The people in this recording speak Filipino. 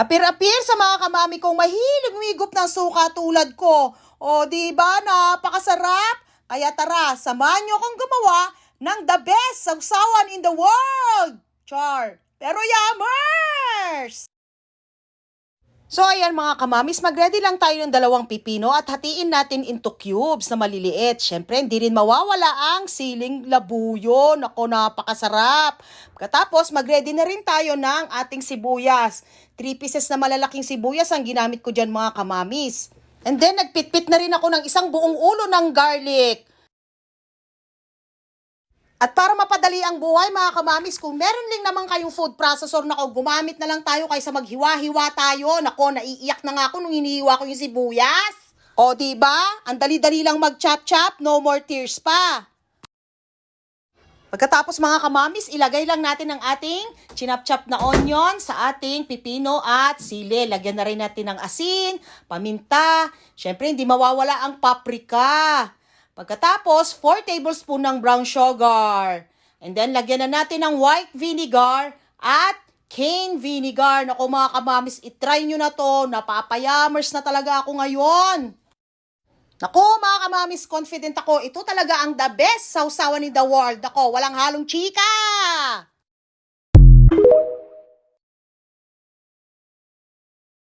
Apir-apir sa mga kamami kong mahilig umigop ng suka tulad ko. O, di ba? Napakasarap. Kaya tara, samahan niyo akong gumawa ng the best sausawan in the world. Char. Pero yummers! So ayan mga kamamis, mag-ready lang tayo ng dalawang pipino at hatiin natin into cubes na maliliit. Siyempre, hindi rin mawawala ang siling labuyo. Nako, napakasarap. Katapos, mag-ready na rin tayo ng ating sibuyas. Three pieces na malalaking sibuyas ang ginamit ko dyan mga kamamis. And then, nagpitpit na rin ako ng isang buong ulo ng garlic. At para mapadali ang buhay mga kamamis, kung meron lang naman kayong food processor na gumamit na lang tayo kaysa maghiwa-hiwa tayo. Nako, naiiyak na nga ako nung hinihiwa ko yung sibuyas. O, di ba? Ang dali-dali lang mag-chop-chop, no more tears pa. Pagkatapos mga kamamis, ilagay lang natin ang ating chinap-chop na onion sa ating pipino at sili. Lagyan na rin natin ng asin, paminta. Siyempre, hindi mawawala ang paprika. Pagkatapos, 4 tablespoon ng brown sugar. And then, lagyan na natin ng white vinegar at cane vinegar. Naku mga kamamis, itry nyo na to. Napapayamers na talaga ako ngayon. Naku mga kamamis, confident ako. Ito talaga ang the best sausawan in the world. Ako, walang halong chika!